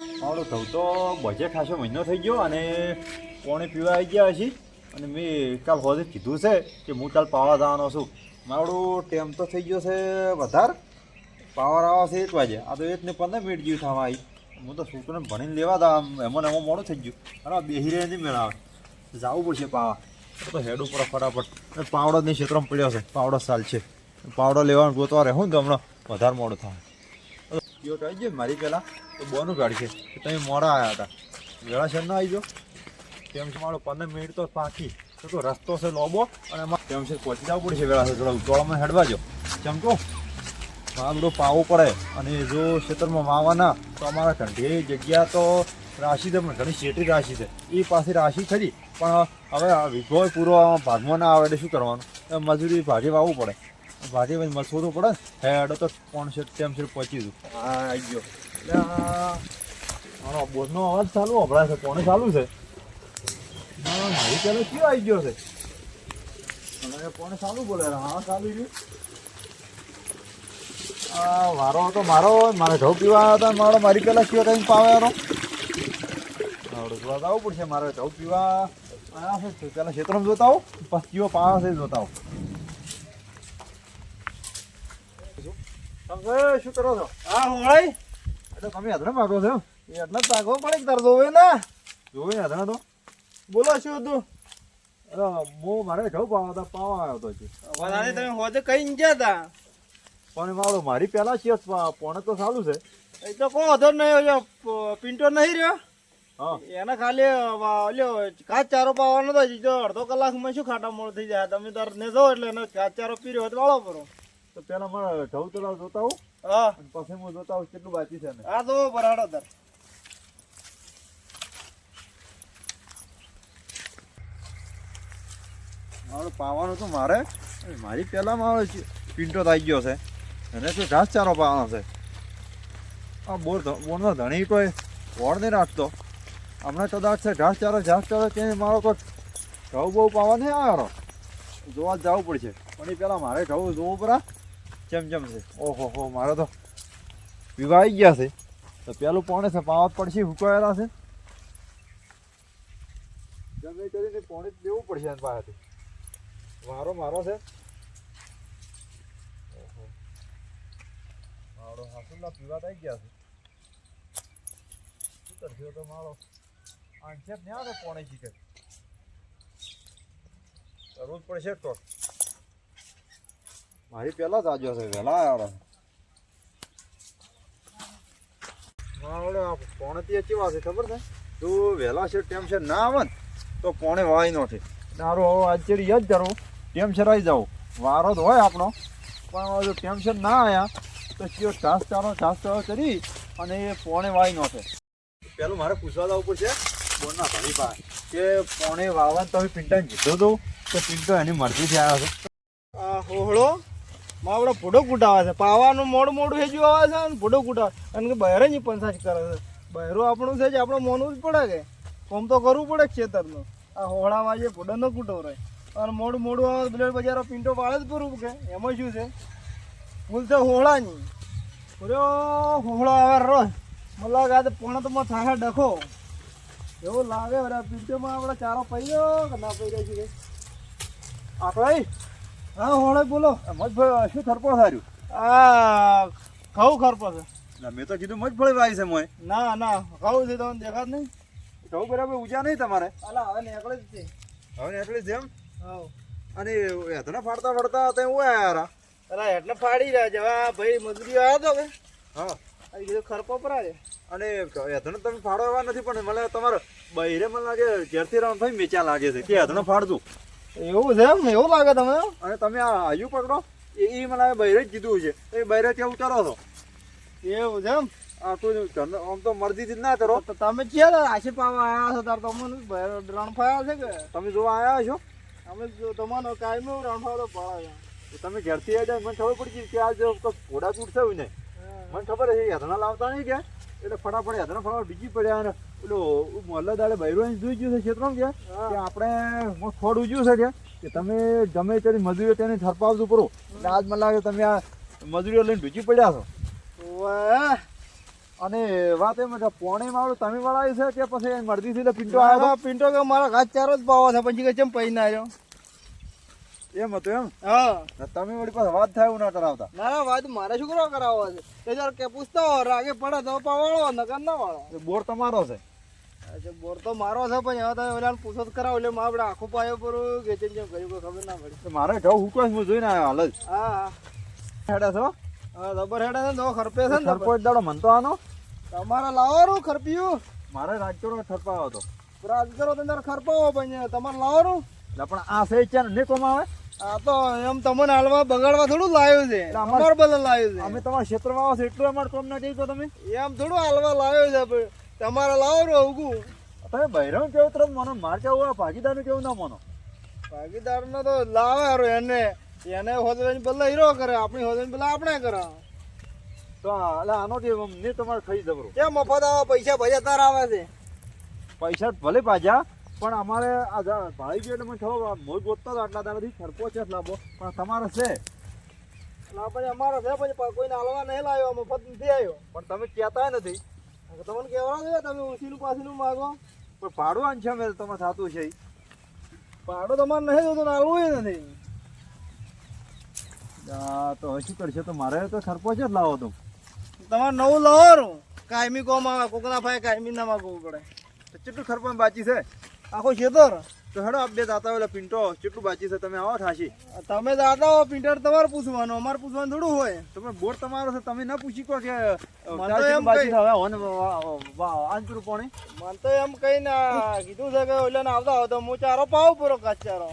મારો ધવ તો બજે ખાસો મહિનો થઈ ગયો અને પોણે પીવા આવી ગયા હશે. અને મેં કાલ હોજે કીધું છે કે હું કાલ પાવા જવાનો છું. મારો ટેમ તો થઈ ગયો છે વધારે. પાવર આવે છે એક વાગે. આ તો એક ને પંદર મિનિટ જેવું થવા આવી હું તો છોકરાને ભણીને લેવા હતા એમાં એમાં મોડું થઈ ગયું. અને બેહી રહે નહીં મેળાવે જવું પડશે પાવા. તો હેડ ઉપર ફટાફટ. પાવડો નહીં ક્ષેત્રમાં પડ્યો છે. પાવડો સાલ છે. પાવડો લેવાનું ગોતવા રહેવું ને તો હમણાં વધારે મોડું થાય. કયો આવી ગયો મારી પહેલાં તો બોનું ગાડી છે. કે તમે મોડા આવ્યા હતા. વેળા શેર આવી ગયો. તેમ છે મારો પંદર મિનિટ તો પાકી તો તો રસ્તો છે લોબો અને એમાં તેમ છે પહોંચી જવું પડશે વેળાસર થોડા ઉતોળામાં હેડવા જો ચમકો આ બધું પાવું પડે. અને જો ખેતરમાં માવાના તો અમારા ઘંટી જગ્યા તો રાશિ છે, પણ ઘણી શેઠી રાશિ છે. એ પાસે રાશિ ખરી. પણ હવે આ વીઘો પૂરો ભાગમાં ના આવે એટલે શું કરવાનું? મજૂરી ભાગે વાવવું પડે. ભાગે મળશું તો પડે હે અડો તો કોણ છે તેમ છે પહોંચી દઉં હા આવી ગયો. મારો બોધનો અવાજ ચાલુ હભળાય છે કોને ચાલુ છે? મારો મારી ચાલુ કયો આવી ગયો છે? અને કોને ચાલુ બોલે હા ચાલુ રહ્યું આ વારો હતો મારો મારે ઘઉં પીવા હતા મારો મારી પેલા કયો કઈ પાવાનો આવડું જોવા તો આવવું પડશે મારે ઘઉં પીવા આવ્યા છે પેલા ક્ષેત્રમાં જોતા આવું પછી કયો પાવા છે જોતા આવું. તમે શું કરો છો? હા હોળાઈ? એટલે તમે હદરા માગો છો? એટલે જ ભાગવો પડે તાર જોવે ને. જોવે તો. બોલો શું હતું? અરે હું મારે ઘઉં પાવા હતા પાવા આવ્યો હતો. વધારે તમે હોજે કઈ ગયા તા. પણ મારો મારી પહેલા છે પોણે તો સારું છે. એ તો કોઈ વધો નહીં પિન્ટો નહીં રહ્યો. હા. એને ખાલી ઓલ્યો ઘાસ ચારો પાવાનો તો અડધો કલાકમાં શું ખાટા મોડ થઈ જાય? તમે તાર ને જો એટલે એને ઘાસ ચારો પીર્યો હોય તો વાળો કરો તો પેલા મારા ઢવ તો જોતા આવું. હા. પછી હું જોતા આવું કેટલું બાકી છે ને. આ તો બરાડો દર. મારો પાવાનું તો મારે. મારી પહેલા મારો પિંટો થઈ ગયો છે. અને તો ઘાસ ચારો પાવાનો છે. આ બોર બોરનો ધણી કોઈ વોળ નહીં રાખતો. હમણાં કદાચ છે ઘાસ ચારો ઘાસ ચારો કે મારો કોઈ ઘઉં બહુ પાવા નહીં આવ્યો. જોવા જવું પડશે. પણ એ પેલા મારે ઘઉં જોવું પરા. ચમ છે. ઓહો, હો, મારે તો વિવાઈ ગયા છે. તો પેલું પોણે છે પાવા જ પડશે હુકાયેલા છે. જમે કરીને પોણે દેવું પડશે એની પાસેથી. મારો મારો છે. મારો હાસુલા પીવા થઈ ગયા છે. શું કરશો તો મારો? આંખે છે પોણે ચીકર કરવું જ પડશે તો. મારી પહેલા જ આજો છે વહેલા આવ્યો મારો પોણેથી પોણે વાત છે ખબર છે? તું વહેલા છે ટેમ છે ના આવે તો પોણે વાય નથી છે. તારો હવે આજ ચડી યાદ કરો ટેન્શન આવી જાવ વારો જ હોય આપણો પણ જો ટેન્શન ના આવ્યા તો ઘાસ ચારો ઘાસ ચારો કરી અને એ પોણે વાઈ નોખે પેલું મારે પૂછવા જવું પડશે બોરના ભાઈ પાસે કે પોણે વાવવાનું તમે પિંટાને કીધું હતું તો પિંટો એની મરજીથી આવ્યો છે. આ હોહળો માં આપણે ફોટો કૂટાવે છે. પાવાનું મોડું મોડું હેજુ આવે છે અને ફોટો કૂટાવે અને બહેરે ની પંચાયત કરે છે. બહેરો આપણું છે જ, આપણું મોનવું જ પડે કે. કોમ તો કરવું પડે ખેતરનું. આ હોળામાં જે ફોટો ન કૂટો રહે. અને મોડું મોડું આવે બ્લેડ બજારો પિંટો પાડે જ કરવું કે. એમાં શું છે? ભૂલ છે હોળાની. પૂરો હોળો આવે રો મતલબ આ આજે પોણા તો માં થાય ડખો. એવું લાગે પિંટોમાં આપણે ચારો પૈયો કે ના પૈયો છે આપણે હા હોળે બોલો. મજભાઈ શું થરપો થાર્યું આ ઘઉં ખરપો છે. ના મેં તો કીધું મજફળી વાય છે મોય ના ના ઘઉં છે તમને દેખાત નહીં. કહું બરાબર ઊંચા નહીં તમારે? અલા હવે નીકળે જ છે. હવે એટલી જેમ હા. અને હેતના ફાડતા ફાડતા તે હું આયા અલા એટલે ફાડી રહ્યા છે. હવે ભાઈ મજૂરી આવ્યો તો કે? હા. આ કીધું ખરપો પરાડે અને હેતને તમે ફાડો એવા નથી પણ મને તમારે બહેરે મને લાગે ઘેરથી રાઉન્ડ થઈ મેચા લાગે છે. કે હેતને ફાડતું એવું છે એમ? એવું લાગે તમે અને તમે આ હજુ પકડો. એ મને બહેરે બૈરે જ કીધું છે. એ બૈરે ત્યાં ઉતારો છો. એવું છે એમ? આ કોઈ આમ તો મરજીથી જ ના કરો તો તમે ક્યાં આશી પાવા આવ્યા છો? તાર તમને રણ રણફાયા છે કે? તમે જોવા આવ્યા છો? અમે જો તમારો કાયમ રણફાયો ફાવા તો પડાવે તો તમે ઘેરથી આવ્યા મને ખબર પડી ગઈ કે આ જો કોઈક ઘોડા તૂટશે હોય ને મને ખબર છે હેતના લાવતા નહીં કે? એટલે ફટાફટ હેતના ફટાફટ બીજી પડ્યા અને પેલો મોહલ્લા દાડે બૈરો અહીં જોઈ ગયું છે ક્ષેત્રમાં કે આપણે થોડું ઉજ્યું છે કે કે તમે ગમે તેની મજૂરીઓ તેને થરપાવતું કરો એટલે આજ મને લાગે તમે આ મજૂરીઓ લઈને ભીજી પડ્યા છો. અને વાત એમ કે પોણે મારું તમે વળાયું છે કે પછી મરદી થી પિંટો આવ્યો પિન્ટો કે મારા ઘાસ ચારો જ પાવા છે પછી કે ચેમ પૈ ના રહ્યો? એમ હતું એમ? હા. તમે વળી પાસે વાત થાય એવું ના કરાવતા. ના વાત મારે શું કરવા કરાવવા છે? તે જરા કે પૂછતા રાગે પડે તો પાવાળો નકર ના વાળો. બોર તમારો છે. અચ્છા બોર તો મારો છે પણ હવે તમે ઓલાને પૂછો જ કરાવો એટલે મારે આપણે આખું પાયો પર ગેચન જેમ કર્યું કોઈ ખબર ના પડી. તો મારે ઘઉં હુકો હું જોઈને આવ્યો હાલ જ. હા હેડે છો? હા જબર હેડા છે ને તો ખરપે છે ને ખરપો દાડો મનતો આનો. તમારે લાવવાનું ખરપિયું? મારે રાજકોટ ખરપાવો હતો. રાજ કરો અંદર ખરપાવો પણ તમારે લાવવાનું? એટલે પણ આ સહી છે ને કોમ આવે? આ તો એમ તમને હાલવા બગાડવા થોડું લાવ્યું છે. અમાર- બદલ લાવ્યું અમે તમારા ક્ષેત્રમાં આવો છો એટલું અમારે કોમ ના કહી તમે. એમ થોડું હાલવા લાવ્યો છે તમારે તમારે રો ઉગું. તમે ભૈરવ કેવું તરફ મોનો માર કેવું ભાગીદાર કેવું ના મનો? ભાગીદાર ને તો લાવે હારું એને એને હોદવાની બદલા હીરો કરે આપણી હોદવાની બદલા આપણે કરે. તો આ- આનો જે ને તમારે ખાઈ જબરો. કેમ મફત આવા પૈસા ભજા તાર આવે છે. પૈસા ભલે પાછા પણ અમારે આ જા- ભાઈ ગયો એટલે મને ખબર મોજ ગોતતો હતો આટલા દાડાથી સરપો છે લાભો પણ તમારે છે. ના પછી અમારો છે પછી કોઈને હાલવા નહીં લાવ્યો મફત નથી આવ્યો. પણ તમે કહેતા નથી. તમને કહેવા દે તમે ઉસીનું પાસીનું માગો. પણ ભાડું આન છે મેં તમારે થતું છે. ભાડો તમારે નહીં જોતું હાલવું નથી. તો શું કરશે? તો મારે તો સરપો છે જ લાવો તો. તમારે નવું લાવો કાયમી કોમ આવે કોકના ભાઈ કાયમી ના માગવું પડે. તો કેટલું સરપંચ બાકી છે? આખો ખેતર? તો હેડો આપ બે દાતા ઓલા પિંટો કેટલું બાકી છે તમે આવો ઠાસી તમે દાદા હો પિન્ટર તમારે પૂછવાનું અમારે પૂછવાનું થોડું હોય. તમે બોર તમારો છે તમે ના પૂછી કહો કે છે હવે હોને વા- વા- મને તો એમ કઈ ના કીધું છે કે ઓલા આવતા હોય તો હું ચારો પાવ પૂરો કાચ ચારો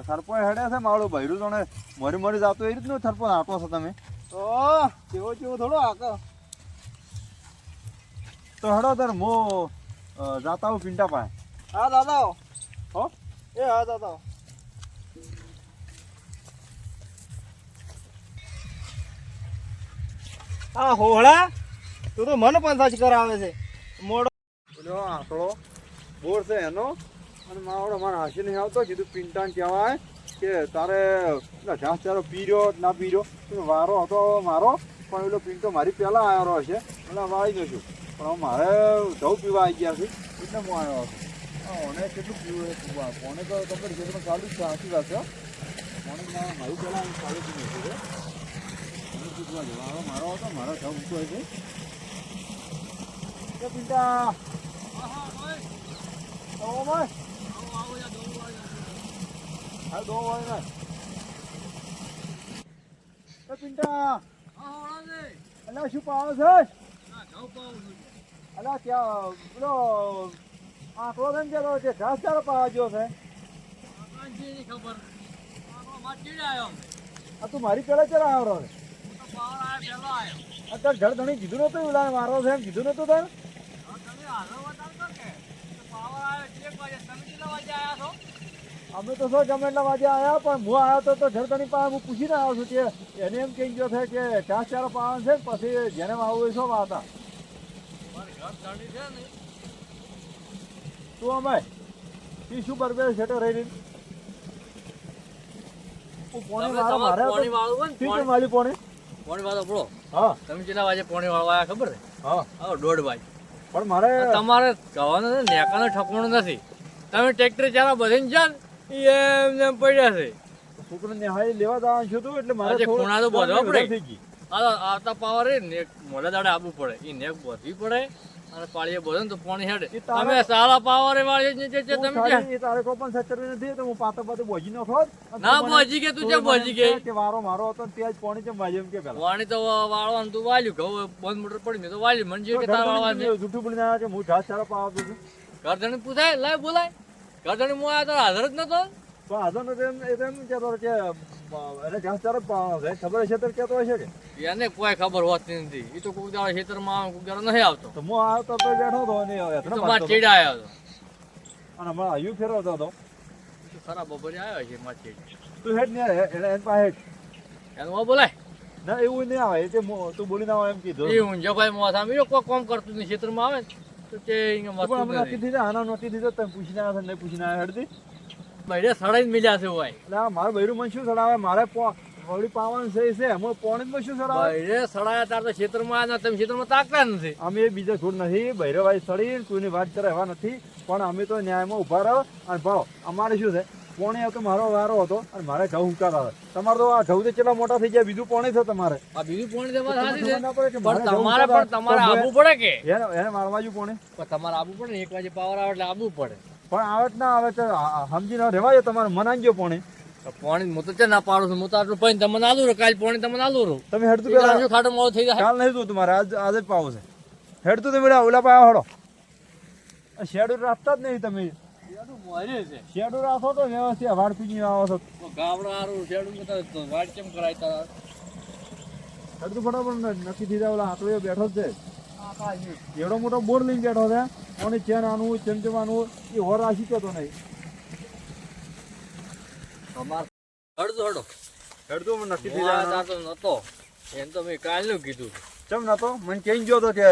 સરપંચ હેડે છે મારું ભૈરું જોણે મરી મરી જાતો એ રીતનું સરપંચ આટો છો તમે. તો કેવો કેવો થોડો આકો. તો હેડો તાર મો જાતા હું પિન્ટા પાસે. હા, દાદા. હો. એ, હા, દાદા. આ હોળા તું તો મને સાચ કરાવે છે. મોડો પેલો આંકડો બોર છે એનો. અને મારો મારા હાસી નહીં આવતો, કીધું પિંટાને કહેવાય કે તારે ઘાસ ચારો પીર્યો ના પીર્યો. વારો હતો મારો, પણ પેલો પિંટો મારી પહેલાં આવ્યો હશે એટલે વાળી જશું પણ મારે ઘઉં પીવા આવી ગયા છે. એટલે હું આવ્યો હતો. ઓને કેટલું પીવું એ કોને તો તમને ખેતરમાં ચાલુ છે સાચી વાત છે. કોને મારી પહેલાં ચાલુ જ નહીં છે મને પૂછવા જેવો મારો હતો મારા ઘઉં ઊંચો છે એ પિંટા. ભાઈ હા દો વાળી ના. પિંટા. અલા શું પાવો છે. અલા ત્યાં પેલો આંકડો થઈને જતો છે ઘાસ ચારો પાવા ગયો છે આ તું મારી પેલા ચલા આવ્યો રે અત્યારે જળ ધણી કીધું નતું ઓલા મારો છે એમ કીધું નતું તને અમે તો શું ગમે એટલા વાગે આવ્યા પણ હું આવ્યો તો તો જળધણી પાસે હું પૂછીને આવ્યો છું કે એને એમ કહી ગયો છે કે ઘાસ ચારો પાવાનું છે પછી જેને આવું એ શું વાવતા? તું અમે ઈ શું બરબે છેટો રહી રહી પોણી મારો મારે પોણી વાળવું હોય ને, ઠીક પોણી- પોણી. વાળો બોલો હા. તમે જેના વાજે પોણી વાળો આયા ખબર છે? હા. હા દોઢ વાગે. પણ મારે તમારે કહેવાનું છે નેકાનું ઠકવાનું નથી. તમે ટ્રેક્ટર ચાલા બધીને જાન એમ પડ્યા છે. છોકરાને હાઈ લેવા જવાનું છું તું એટલે મારે ખૂણા તો વધારે પડે. આ તો આવતા પાવર એ મોડા દાડે આવવું પડે. એ નેક બોધવી પડે અને પાળીએ બોધે તો પોણી હેડે. તમે સારા પાવર વાળી જ છે તમે એ તારે કોઈ પણ સચરવી નથી તો હું પાતો પાતો બોજી નો ખોત ના તું બોજી કે તું જે બોજી કે કે વારો મારો હતો ને જ પોણી જેમ વાજેમ એમ કે પેલા. પાણી તો વાળવાનું તું વાલ્યું ઘઉં બંધ મોટર પડી મેં તો વાલ્યું મને જેવું કે તાર વાળવાનું. જૂઠું બોલી ના કે હું ઘાસ સારા પાવા દઉં ઘરધણી પૂછાય લાય બોલાય. ઘરધણી મો આવ્યા તો હાજર જ નતો. પણ નથી એમ એમ કહેતો કે એને છે તો કહેતો હશે કે. એને કોઈ ખબર હોતી નથી. એ તો કોક દાડો ખેતરમાં આવે દાડો નહીં આવતો. તો હું આવ્યો તો તો બેઠો હતો અને એ હેઠળ તો ભાગતો માર હતો. ચીડા આવ્યો હતો. અને હમણાં હયું ફેરવતો હતો. તો બપોરે આવ્યો છે માર ચીડ. તું હેડ ને એને એની પાસે. એનું બોલાય? ના એવું નહીં આવે તે તું બોલીને આવે એમ કીધું. એ ઊંઝો ભાઈ મોસા મીરો કોઈ કામ કરતું નહીં ખેતરમાં આવે તો તે આના નક્કી થઈ તમે પૂછીને આવ્યા નહીં પૂછીને આવ્યા હેડતી? બૈરે સડાઈને મિલ્યા છે ભાઈ એટલે આ મારું બૈરું મને શું સડાવે? મારે વળી પાવાનું છે છે. એમાં પોણીમાં શું સર આવે? બૈરે સડાયા તાર તો ખેતરમાં આવ્યા તમે ખેતરમાં તાકતા નથી. અમે બીજા છોડ નથી. ભૈરવભાઈ સડી કોઈની વાત કરે એવા નથી. પણ અમે તો ન્યાયમાં ઊભા રહો. અને ભાવ અમારે શું છે? પોણી હતો મારો વારો હતો અને મારે ઘઉં ઉતાર આવે. તમારે તો આ ઘઉં તો કેટલા મોટા થઈ ગયા? બીજું પોણી છે તમારે. આ બીજું પોણી તમારે સાચી છે. પણ તમારે પણ તમારે આવવું પડે કે? એને એને મારવા જ પોણી. પણ તમારે આવવું પડે ને? એક વાગે પાવર આવે એટલે આવવું પડે. પણ આવે ના આવે તો સમજી ના રહેવાય તમારે ગયો પોણે. પોણી હું તો છે ના પાડું છું. હું તો આટલું પાણી તમને આલું રહું કાલ પાણી તમને આલું રહું તમે હેડતું પેલા પેલા જો ખાટો મોડો થઈ જાય? કાલ નહીં તું તમારે આજ આજે જ પાવો છે. હેડતું તમે ઓલા પાયા હડો. શેડું રાખતા જ નહીં તમે. શેડું રાખો તો વ્યવસ્થિત વાડ પીજી આવો છો. તો ગાવડા હારું શેડું વાટ કેમ કરાય તારા? હેડતું ફટાફટ નથી થઈ જાય ઓલા હાથો બેઠો જ છે. એવડો મોટો બોર્ડ લઈને બેઠો છે. અને ચેન આનું ચમચમાનું એ હોર રાશી કહેતો નહીં હડજો હડો હેડતું મને નક્કી થઈ જાય નતો. એમ તો મેં કાલનું કીધું ચમ નતો? મને કહી ગયો તો કે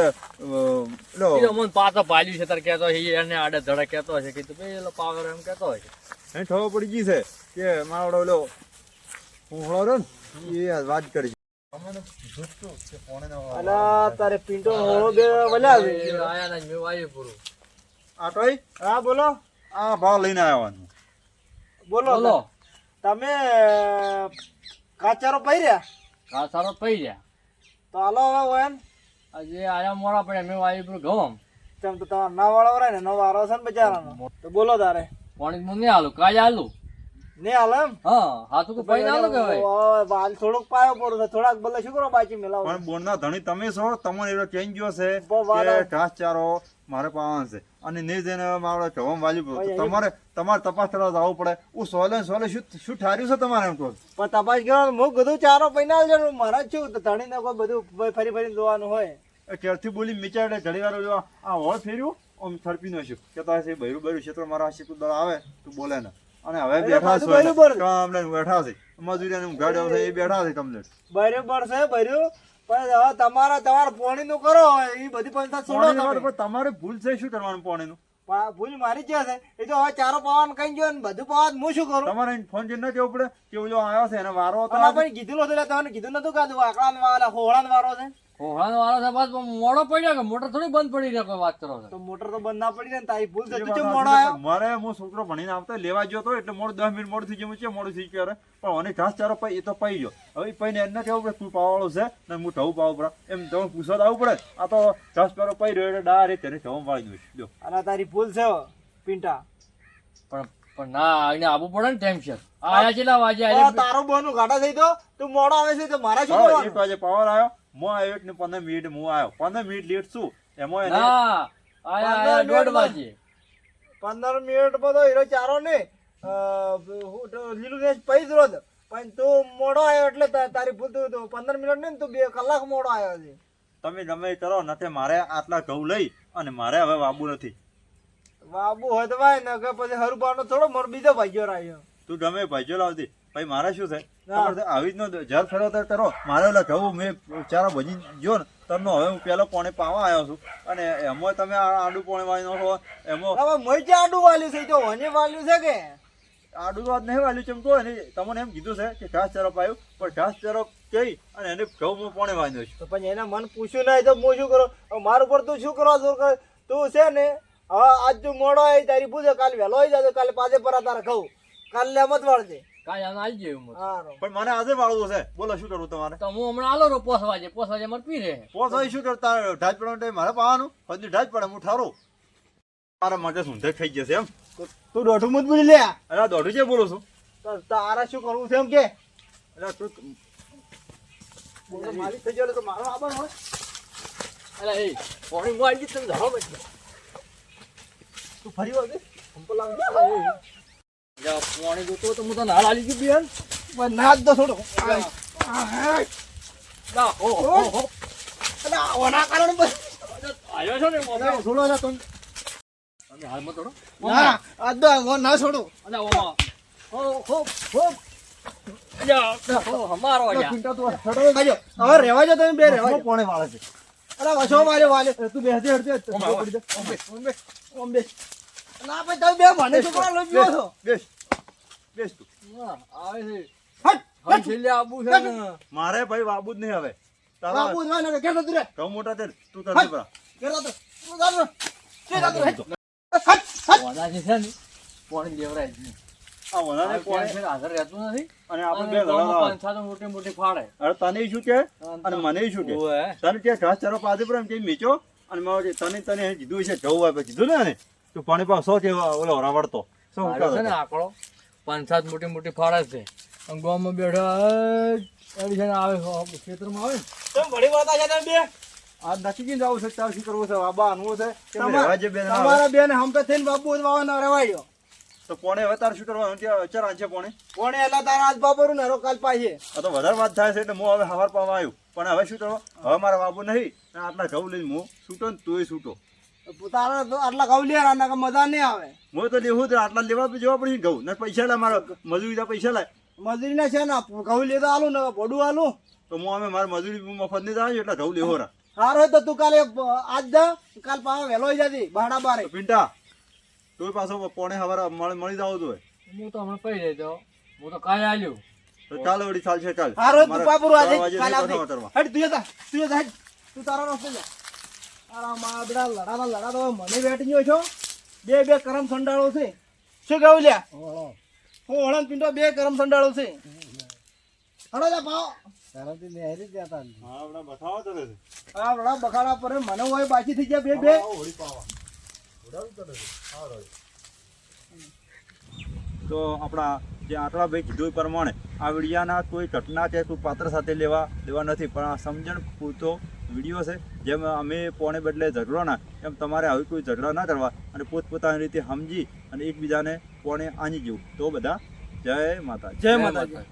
લો. મને પાછો પાલ્યું છે તારે કહેતો છે એને આડે ધડે કહેતો છે કે તું પેલો પાવર એમ કહેતો હોય એને ખબર પડી ગઈ છે કે મારો ઓલો હું હળો ને એ વાત કરી અલા તારે પિન્ટો હોળો બે વલાવે આયા ના મેં વાયું પૂરું. આટોય હા બોલો. આ ભાવ લઈને આવવાનું. બોલો બોલો. તમે. કાચારો પહેર્યા કાચારો થઈ ગયા તો હાલો હવે વયન આજે આયા મોડા પડ્યા મેં વાયુ પૂરું ઘઉં તેમ તો તમારા ના વાળા વરાય ને નવા વારો છે ને બચારાનો તો બોલો તારે. પાણી મને નહીં આલું કાલે આલું ને હાલ એમ? હા હાથું કોઈ ભાઈ આલું કે ભાઈ? વાલ થોડોક પાયો પડો છે. થોડાક ભલે શું કરો બાચી મેલાવો. પણ બોરના ધણી તમે છો તમને એવો ચેન્જ ગયો છે કે ઘાસ ચારો મારે પાવાનું છે. અને ને જઈને મારો જવામાં ભાઈ, તમારે તમારે તપાસ કરવા જવું પડે. હું સોલે સોલે શું શું ઠાર્યું છે તમારે એમ તો પણ તપાસ કરો હું બધું ચારો પૈના આલજો મારા જ છું. તો ધણીને કોઈ બધું ફરી ફરી જોવાનું હોય. એ ક્યારથી બોલી મિચાડે ઘણી વાર આ હોળ ફેર્યું? આમ થરપી નાખ્યું. કે તો છે બૈરું બૈરું ક્ષેત્ર મારા શીખું આવે તું બોલે ને. અને હવે બેઠા છો લઈને બેઠા છે. મજૂરી ને ગાડી આવશે એ બેઠા છે તમને. બરોબર છે ભર્યું પણ હવે તમારા તમારે પોણી નું કરો એ બધી પંચાયત છોડો તમારે ભૂલ છે શું કરવાનું પોણી નું ભૂલ મારી જ છે એ તો હવે ચારો પાવન કઈ ગયો ને બધું પાવાનું હું શું કરું? તમારે ફોન જઈને કેવું પડે? કે ઓલો આવ્યો છે એને વારો હતો પણ કીધું નતું તમને કીધું નતું કાધું આકડા વાળા હોળા વારો છે. કોહળાનો વાળો છે બસ મોડો પડ્યો કે મોટર થોડી બંધ પડી રહ્યા વાત કરો તો મોટર તો બંધ ના પડી ને તારી ભૂલ છે એ તું વાત ચમ સાચી મોડો આવ્યો. મારે હું છોકરો ભણીને આવતો લેવા ગયો તો એટલે મોડું દસ મિનિટ મોડું થઈ ગયું છે મોડું થઈ ગયું અરે. પણ મને ઘાસ ચારો પાઈ એ તો પાઈ ગયો. હવે એ પાઈને એને કહેવું પડે તું પાવાળો છે ને હું ઢવું પાવું પડે. એમ તમે પૂછવા આવવું પડે. આ તો ઘાસ ચારો પાઈ રહ્યો એટલે ડાયરેક્ટ તેને ઢવું વાળી દઈશ. જો. અને તારી ભૂલ છે પિંટા. પણ પણ ના એને આવવું પડે ને ટાઈમ છે આયા કેટલા વાગે આ આયા તારો બોનું ઘાટા થઈ તો તું મોડો આવે છે તો મારા શું કરવાનું? વાગે પાવર આવ્યો. હું આવ્યો એટલે પંદર મિનિટ હું આવ્યો. પંદર મિનિટ લેટ છું. એમાં એને ના દોઢ વાગે પંદર મિનિટ બધો હીરો ચારો ને અ, હું તો લીલું રેસ પૈસ રોજ. પણ તું મોડો આવ્યો એટલે તારી ભૂલ તું પંદર મિનિટ નહીં ને તું બે કલાક મોડો આવ્યો છે. તમે ગમે કરો નથી મારે આટલા ઘઉં લઈ અને મારે હવે વાબુ નથી. બાબુ હોય તો ભાઈ ને કે પછી હરુબાનો થોડો મોર બીજો ભાઈઓ રાખ્યો તું ગમે એ લાવતી ભાઈ મારે શું છે? આવી રીતનો જર ફેરો તો કરો. મારે ઓલા કહું મેં ચારો ભજી જો ને તમને હવે હું પેલો પોણે પાવા આવ્યો છું. અને એમાં તમે આડું પોણે વાળી નાખો એમાં હવે મોય જે આડું વાલ્યું છે તો વને વાલ્યું છે કે? આડું વાત નહીં વાળ્યું ચમકો ને તમને એમ કીધું છે કે ઘાસ ચારો પાયું પણ ઘાસ ચારો કહી અને એને ઘઉં હું પોણે વાંધ્યો છું. તો પછી એને મન પૂછ્યું નહીં તો હું શું કરું? મારું પર તું શું કરવા જોર કરે? તું છે ને હવે આજ તું મોડો આવી તારી પૂછે કાલે વહેલો આવી જાય કાલે પાછે પર તારે ખાવું કાલે લેમત વાળજે. કાંઈ આને આલી જેવું મત. હારું. પણ મને આજે વાળવું છે. બોલો શું કરવું તમારે? તો હું હમણાં આલો રહું પોસ વાગે. પોસ વાગે મારે પી રહે પોસ હોય શું કરતા ઢાજ પડવા માટે મારે પાવાનું. હજી ઢાજ પડે હું ઠારું. મારા માટે સુંદર થઈ જશે એમ. તો તું દોઢું મત બોલી લે અરે આ દોઢું છે બોલું છું. તો તારે શું કરવું છે એમ કે? એટલે તું બોલો, માલિક થઈ ગયો એટલે તો મારો હોય. અરે એ પાણી માં આવી તમે ધરો બેઠો તું ફરી વાર દે સંપલ જા પાણી જોતો તો હું તને હાલ આલી ગયું બેન. ના જ દો થોડો. ના હો. હો હો એટલે આવાના કારણે બસ. આવ્યો છો ને મોબાઈલ ના. તમે હાલમાં ના આ દો ના છોડો. અને હો હો હો. જા બે રહેવા જો પોણે વાળે છે. અરે વસો વાલે વાલે તું બેસી હડતી ઓમ આવો. ઓમ બે. ઓમ બે. ઓમ બે. ના ભાઈ તમે બે મને શું લઈ ગયો છો. બેસ બેસ તું. આવે છે. હટ આબુ છે મારે ભાઈ બાબુ જ નહીં હવે. ઘેર રે મોટા તું પરા ઘેર તું જાતો રે. તું હટ, હટ. વાદા જે છે ને પાણી લેવરાય જ આ વધારે આ છે ને હાજર રહેતું નથી. અને આપણે બે મોટી મોટી ફાડે. અરે તને શું કે? અને મને શું કે? તને કે ઘાસ ચારો પાદે પર એમ કે મેચો? અને મારે તને તને કીધું છે જવું હોય પછી કીધું ને તું પાણી પાવ સો કે ઓલો રાવડતો સૌ મારો છે? ને આકડો. પાંચ સાત મોટી મોટી ફાળા છે. અને ગામમાં બેઠા એવી છે આવે ખેતરમાં આવે ને. કેમ ભળી વાતા છે તમે બે? આ નથી કીને જવું છે? ચાલ શું કરવું છે બાબા આનવું છે. કે તમાર- જણા બેન હમ તો થઈને બાપુ જ વાવાના રેવાડ્યો તો પોણે હવે તારે શું કરવાનું ત્યાં ચાર છે પોણે કોણે? એટલે તારા આજ બાપરું ને રો કાલ પાછી આ તો વધારે વાત થાય છે એટલે હું હવે હવાર પાવા આવ્યું. પણ હવે શું કરવું હવે મારા બાબુ નહીં. આટલા ઘઉં લઈને હું છૂટો ને તોય છૂટો તારા તો આટલા ઘઉં લે કે મજા નહીં આવે. હું તો લેવું તો આટલા લેવા જવા પડશે ઘઉં. ને પૈસા લે મારા મજૂરી પૈસા લે મજૂરી ના છે ને ઘઉં લે તો આલું ને ભોડું આલું. તો હું અમે મારી મજૂરી મફત નહીં જાય એટલે ઘઉં લેવો રા. સારું તો તું કાલે આજ જા કાલ પાછા વહેલો જતી ભાડા બારે. પિંટા તું પાછો પોણે હવાર મળી મળી જાવ તું હું તો હમણાં પડી જાય હું તો કાલે આવ્યો તો ચાલ વળી ચાલશે ચાલ. સારું તું આજે કાલે તારા રસ્તે જા. તારા લડાતા મને બેઠી ગયો છો? બે બે કરમ સંડાળો છે. શું કહું લ્યા? હું પિંડો બે કરમ સંડાળો છે. જા પાવ હા બખાડા પર મને હોય બાકી થઈ ગયા બે બે. પાવા. ઉડાડું તો રહેશે. હા, તો આપણા જે આટલા ભાઈ કીધું પ્રમાણે આ વિડિયાના કોઈ ઘટના કે કોઈ પાત્ર સાથે લેવા દેવા નથી પણ આ સમજણ પૂરતો વીડિયો છે, જેમ અમે પોણે બદલે ઝઘડો એમ તમારે આવી કોઈ ઝઘડા ના કરવા અને પોતપોતાની રીતે સમજી અને એકબીજાને પોણે આંજી જવું. તો બધા જય માતા જય માતાજી.